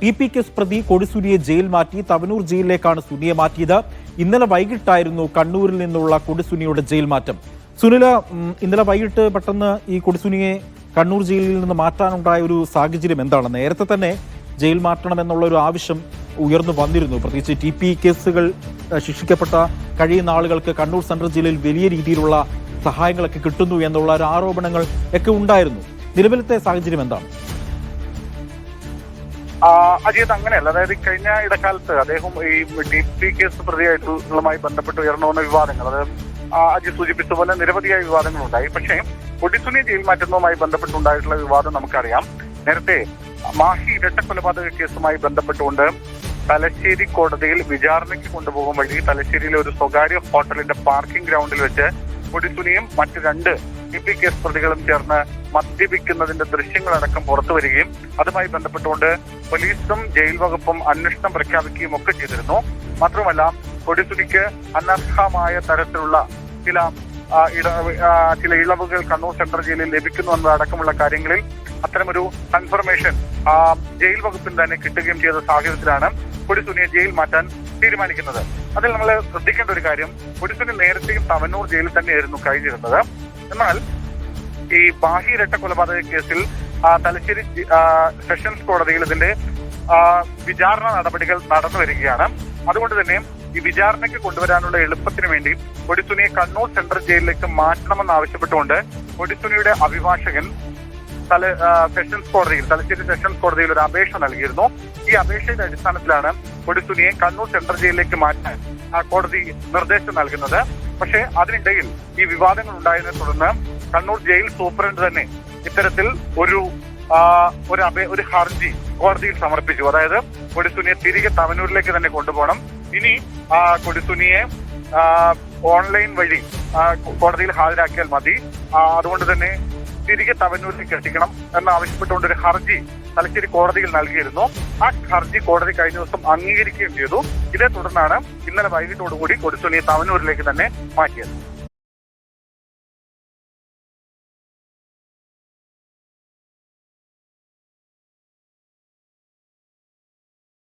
T P case പ്രതി കൊടിസുനിയെ jail മാറ്റി തവനൂർ ജയിലിലേക്കാണ് സുനിയെ മാറ്റിയത്. ഇന്നലെ വൈകിട്ടായിരുന്നു കണ്ണൂരിൽ നിന്നുള്ള കൊടിസുനിയുടെ ജയിൽ മാറ്റം. സുനില ഇന്നലെ വൈകിട്ട് പെട്ടെന്ന് ഈ കൊടിസുനിയെ കണ്ണൂർ ജയിലിൽ നിന്ന് മാറ്റാനുണ്ടായ ഒരു സാഹചര്യം എന്താണ്? നേരത്തെ തന്നെ ജയിൽ മാറ്റണമെന്നുള്ള ഒരു ആവശ്യം ഉയർന്നു വന്നിരുന്നു. പ്രത്യേകിച്ച് ടി പി കേസുകൾ ശിക്ഷിക്കപ്പെട്ട കഴിയുന്ന ആളുകൾക്ക് കണ്ണൂർ സെൻട്രൽ ജയിലിൽ വലിയ രീതിയിലുള്ള സഹായങ്ങളൊക്കെ കിട്ടുന്നു എന്നുള്ള ഒരു ആരോപണങ്ങൾ ഒക്കെ ഉണ്ടായിരുന്നു. നിലവിലത്തെ സാഹചര്യം എന്താണ്? അജിത് അങ്ങനെയല്ല. അതായത് കഴിഞ്ഞ ഇടക്കാലത്ത് അദ്ദേഹം ഈ ഡി പി കേസ് പ്രതിയായിട്ടുള്ളതുമായി ബന്ധപ്പെട്ട് ഉയർന്നു വന്ന വിവാദങ്ങൾ അതായത് അജിത് സൂചിപ്പിച്ച പോലെ നിരവധിയായ വിവാദങ്ങളുണ്ടായി. പക്ഷേ പൊടിസുനി ജയിൽ മാറ്റുന്നതുമായി ബന്ധപ്പെട്ടുണ്ടായിട്ടുള്ള വിവാദം നമുക്കറിയാം. നേരത്തെ മാഹി ഇരട്ടക്കൊലപാതക കേസുമായി ബന്ധപ്പെട്ടുകൊണ്ട് തലശ്ശേരി കോടതിയിൽ വിചാരണയ്ക്ക് കൊണ്ടുപോകും വഴി തലശ്ശേരിയിലെ ഒരു സ്വകാര്യ ഹോട്ടലിന്റെ പാർക്കിംഗ് ഗ്രൗണ്ടിൽ വെച്ച് പൊടിസുനിയും മറ്റ് രണ്ട് ഡി പി കേസ് പ്രതികളും ചേർന്ന് മദ്യപിക്കുന്നതിന്റെ ദൃശ്യങ്ങളടക്കം പുറത്തു വരികയും അതുമായി ബന്ധപ്പെട്ടുകൊണ്ട് പോലീസും ജയിൽ വകുപ്പും അന്വേഷണം പ്രഖ്യാപിക്കുകയും ഒക്കെ ചെയ്തിരുന്നു. മാത്രമല്ല കൊടിസുനിക്ക് അനർഹമായ തരത്തിലുള്ള ചില ചില ഇളവുകൾ കണ്ണൂർ സെൻട്രൽ ജയിലിൽ ലഭിക്കുന്നു എന്നതടക്കമുള്ള കാര്യങ്ങളിൽ അത്തരമൊരു കൺഫർമേഷൻ ജയിൽ വകുപ്പിൽ തന്നെ കിട്ടുകയും ചെയ്ത സാഹചര്യത്തിലാണ് കൊടിസുനിയെ ജയിൽ മാറ്റാൻ തീരുമാനിക്കുന്നത്. അതിൽ നമ്മൾ ശ്രദ്ധിക്കേണ്ട ഒരു കാര്യം പുരുഷന് നേരത്തെയും തവനൂർ ജയിലിൽ തന്നെയായിരുന്നു കഴിഞ്ഞിരുന്നത്. എന്നാൽ ഈ ബാഹി ഇരട്ട കൊലപാതക കേസിൽ തലശ്ശേരി സെഷൻസ് കോടതിയിൽ ഇതിന്റെ വിചാരണ നടപടികൾ നടന്നു വരികയാണ്. അതുകൊണ്ട് തന്നെ ഈ വിചാരണയ്ക്ക് കൊണ്ടുവരാനുള്ള എളുപ്പത്തിന് വേണ്ടി ഒടിസുനിയെ കണ്ണൂർ സെൻട്രൽ ജയിലിലേക്ക് മാറ്റണമെന്ന് ആവശ്യപ്പെട്ടുകൊണ്ട് ഒടിസുനിയുടെ അഭിഭാഷകൻ തല സെഷൻസ് കോടതിയിൽ തലശ്ശേരി സെഷൻസ് കോടതിയിൽ ഒരു അപേക്ഷ നൽകിയിരുന്നു. ഈ അപേക്ഷയുടെ അടിസ്ഥാനത്തിലാണ് കൊടിസുനിയെ കണ്ണൂർ സെൻട്രൽ ജയിലിലേക്ക് മാറ്റാൻ കോടതി നിർദ്ദേശം നൽകുന്നത്. പക്ഷേ അതിനിടയിൽ ഈ വിവാദങ്ങൾ ഉണ്ടായതിനെ തുടർന്ന് കണ്ണൂർ ജയിൽ സൂപ്രണ്ട് തന്നെ ഇത്തരത്തിൽ ഒരു ഒരു അപേ ഒരു ഹർജി കോടതിയിൽ സമർപ്പിച്ചു. അതായത് കൊടിസുനിയെ തിരികെ തവനൂരിലേക്ക് തന്നെ കൊണ്ടുപോകണം. ഇനി കൊടിസുനിയെ ഓൺലൈൻ വഴി കോടതിയിൽ ഹാജരാക്കിയാൽ മതി. അതുകൊണ്ട് തന്നെ തിരികെ തവനൂരിലേക്ക് എത്തിക്കണം എന്നാവശ്യപ്പെട്ടുകൊണ്ട് ഒരു ഹർജി തലശ്ശേരി കോടതിയിൽ നൽകിയിരുന്നു. ആ ഹർജി കോടതി കഴിഞ്ഞ ദിവസം അംഗീകരിക്കുകയും ചെയ്തു. ഇതേ തുടർന്നാണ് ഇന്നലെ വൈകിട്ടോടുകൂടി കൊടിസുനിയെ തവനൂരിലേക്ക് തന്നെ മാറ്റിയത്.